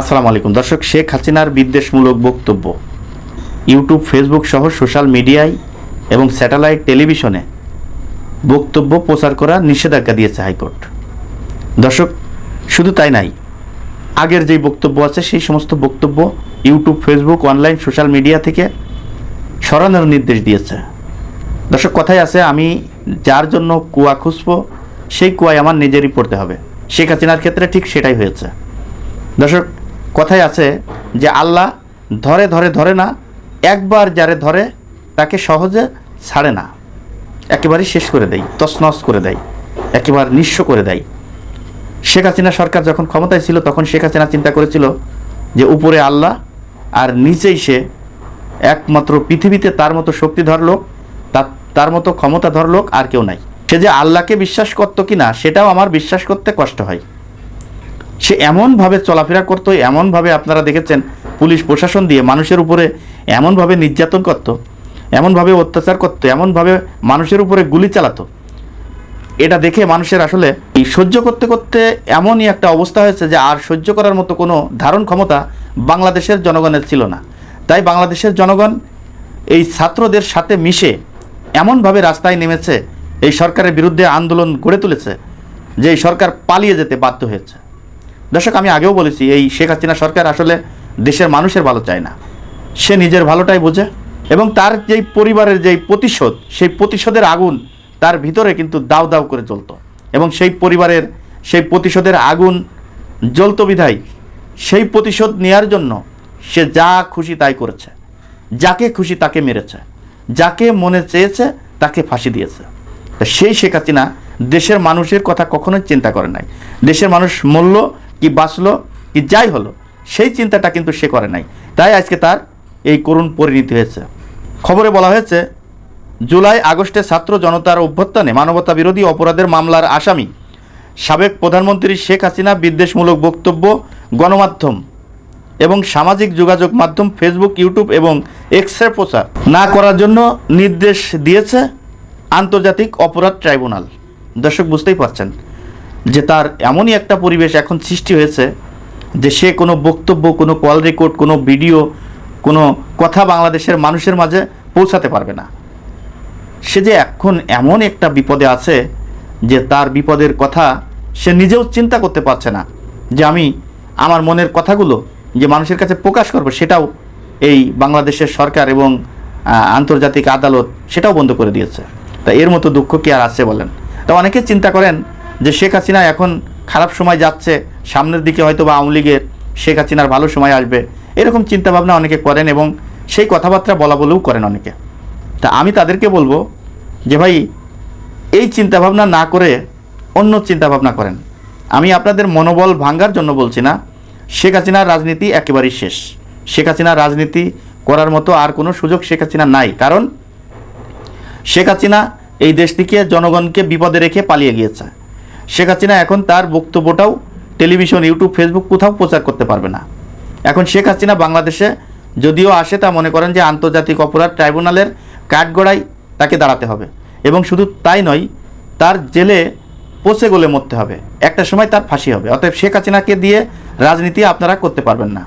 আসসালামু আলাইকুম। দর্শক, শেখ হাসিনার বিদ্বেষমূলক বক্তব্য। ইউটিউব, ফেসবুক সহ সোশ্যাল মিডিয়ায় এবং স্যাটেলাইট টেলিভিশনে বক্তব্য প্রচার করা নিষেধাজ্ঞা দিয়েছে হাইকোর্ট। দর্শক, শুধু তাই নাই, আগের যেই বক্তব্য আছে সেই সমস্ত বক্তব্য YouTube, Facebook, online, social media থেকে সরানোর নির্দেশ দিয়েছে। দর্শক, কথায় আছে, আমি যার জন্য কুয়া খুঁজব, সেই কুয়ায় আমার নিজেরই পড়তে হবে। শেখ হাসিনার ক্ষেত্রে ঠিক সেটাই হয়েছে। দর্শক কথায় আছে যে আল্লাহ ধরে ধরে ধরে না, একবার যারে ধরে তাকে সহজে ছাড়ে না। একেবারেই শেষ করে দেয়, তছনছ করে দেয়, একেবারে নিঃস্ব করে দেয়। শেখ হাসিনা সরকার যখন ক্ষমতায় ছিল, তখন শেখ হাসিনা চিন্তা করেছিল যে উপরে আল্লাহ আর নিচেই সে। একমাত্র পৃথিবীতে তার মতো শক্তিধর লোক, তার তার মতো ক্ষমতাধর লোক আর কেউ নাই। সে যে আল্লাহকে বিশ্বাস করতো কি না সেটাও আমার বিশ্বাস করতে কষ্ট হয়। সে এমনভাবে চলাফেরা করতো, এমনভাবে আপনারা দেখেছেন পুলিশ প্রশাসন দিয়ে মানুষের উপরে এমনভাবে নির্যাতন করতো, এমনভাবে অত্যাচার করতো, এমনভাবে মানুষের উপরে গুলি চালাতো। এটা দেখে মানুষের আসলে সহ্য করতে করতে এমনই একটা অবস্থা হয়েছে যে আর সহ্য করার মতো কোনো ধারণ ক্ষমতা বাংলাদেশের জনগণের ছিল না। তাই বাংলাদেশের জনগণ এই ছাত্রদের সাথে মিশে এমনভাবে রাস্তায় নেমেছে, এই সরকারের বিরুদ্ধে আন্দোলন গড়ে তুলেছে, যে এই সরকার পালিয়ে যেতে বাধ্য হয়েছে। দর্শক, আমি আগেও বলেছি, এই শেখ হাসিনা সরকার আসলে দেশের মানুষের ভালো চায় না। সে নিজের ভালোটাই বোঝে এবং তার যেই পরিবারের যেই প্রতিশোধ, সেই প্রতিশোধের আগুন তার ভিতরে কিন্তু দাউ দাউ করে জ্বলতো এবং সেই পরিবারের সেই প্রতিশোধের আগুন জ্বলত বিধায় সেই প্রতিশোধ নেয়ার জন্য সে যা খুশি তাই করেছে, যাকে খুশি তাকে মেরেছে, যাকে মনে চেয়েছে তাকে ফাঁসি দিয়েছে। সেই শেখ হাসিনা দেশের মানুষের কথা কখনোই চিন্তা করে নাই। দেশের মানুষ মরল কি বাঁচলো, কি যাই হলো, সেই চিন্তাটা কিন্তু সে করে নাই। তাই আজকে তার এই করুণ পরিণতি হয়েছে। খবরে বলা হয়েছে, জুলাই আগস্টে ছাত্র জনতার অভ্যুত্থানে মানবতা বিরোধী অপরাধের মামলার আসামি সাবেক প্রধানমন্ত্রী শেখ হাসিনা বিদ্বেষমূলক বক্তব্য, গণমাধ্যম এবং সামাজিক যোগাযোগ মাধ্যম ফেসবুক, ইউটিউব এবং এক্সের প্রচার না করার জন্য নির্দেশ দিয়েছে আন্তর্জাতিক অপরাধ ট্রাইব্যুনাল। দর্শক বুঝতেই পারছেন যে তার এমনই একটা পরিবেশ এখন সৃষ্টি হয়েছে যে সে কোনো বক্তব্য, কোনো কল রেকর্ড কোনো ভিডিও কোনো কথা বাংলাদেশের মানুষের মাঝে পৌঁছাতে পারবে না। সে যে এখন এমন একটা বিপদে আছে যে তার বিপদের কথা সে নিজেও চিন্তা করতে পারছে না। যে আমি আমার মনের কথাগুলো যে মানুষের কাছে প্রকাশ করব, সেটাও এই বাংলাদেশের সরকার এবং আন্তর্জাতিক আদালত সেটাও বন্ধ করে দিয়েছে। তা এর মতো দুঃখ কি আর আছে বলেন? তা অনেকে চিন্তা করেন যে শেখ হাসিনা এখন খারাপ সময় যাচ্ছে, সামনের দিকে হয়তো বা আওয়ামী লীগের শেখ হাসিনার ভালো সময় আসবে। এরকম চিন্তাভাবনা অনেকে করেন এবং সেই কথাবার্তা বলা বলেও করেন অনেকে। তা আমি তাদেরকে বলব যে ভাই, এই চিন্তাভাবনা না করে অন্য চিন্তাভাবনা করেন। আমি আপনাদের মনোবল ভাঙ্গার জন্য বলছি না, শেখ হাসিনার রাজনীতি একেবারেই শেষ। শেখ হাসিনার রাজনীতি করার মতো আর কোনো সুযোগ শেখ হাসিনা নাই। কারণ শেখ হাসিনা এই দেশ থেকে জনগণকে বিপদে রেখে পালিয়ে গিয়েছে। শেখ হাসিনা এখন তার বক্তব্যটাও টেলিভিশন, ইউটিউব, ফেসবুক কোথাও প্রচার করতে পারবে না। এখন শেখ হাসিনা বাংলাদেশে যদিও আসে তা মনে করেন যে আন্তর্জাতিক অপরাধ ট্রাইব্যুনালের কাঠগড়ায় তাকে দাঁড়াতে হবে। এবং শুধু তাই নয়, তার জেলে পচে গলে মরতে হবে। একটা সময় তার ফাঁসি হবে। অতএব শেখ হাসিনাকে দিয়ে রাজনীতি আপনারা করতে পারবেন না।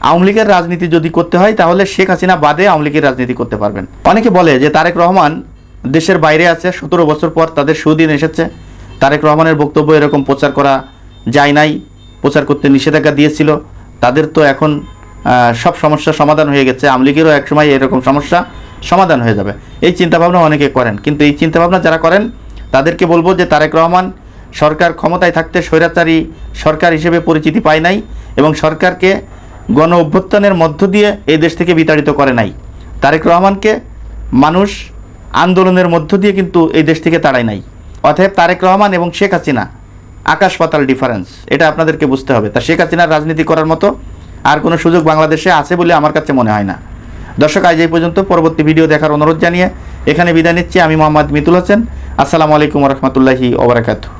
আওয়ামী লীগের রাজনীতি যদি করতে হয়, তাহলে শেখ হাসিনা বাদে আওয়ামী লীগের রাজনীতি করতে পারবেন। অনেকে বলে যে তারেক রহমান দেশের বাইরে আছে, সতেরো বছর পর তাদের সুদিন এসেছে। তারেক রহমানের বক্তব্য এরকম প্রচার করা যায় নাই, প্রচার করতে নিষেধাজ্ঞা দিয়েছিল। তাদের তো এখন সব সমস্যার সমাধান হয়ে গেছে। আওয়ামী লীগেরও একসময় এরকম সমস্যা সমাধান হয়ে যাবে। এই চিন্তাভাবনা অনেকে করেন। কিন্তু এই চিন্তাভাবনা যারা করেন, তাদেরকে বলব যে তারেক রহমান সরকার ক্ষমতায় থাকতে স্বৈরাচারী সরকার হিসেবে পরিচিতি পায় নাই এবং সরকারকে গণ অভ্যুত্থানের মধ্য দিয়ে এই দেশ থেকে বিতাড়িত করে নাই। তারেক রহমানকে মানুষ আন্দোলনের মধ্য দিয়ে কিন্তু এই দেশ থেকে তাড়ায় নাই। অতএব তারেক রহমান এবং শেখ হাসিনা, আকাশ পাতাল ডিফারেন্স এটা আপনাদেরকে বুঝতে হবে। তা শেখ হাসিনার রাজনীতি করার মতো আর কোনো সুযোগ বাংলাদেশে আছে বলে আমার কাছে মনে হয় না। দর্শক, আজ এই পর্যন্ত। পরবর্তী ভিডিও দেখার অনুরোধ জানিয়ে এখানে বিদায় নিচ্ছি। আমি মোহাম্মদ মিতুল হোসেন। আসসালামু আলাইকুম রহমতুল্লাহি ওবরাকাতু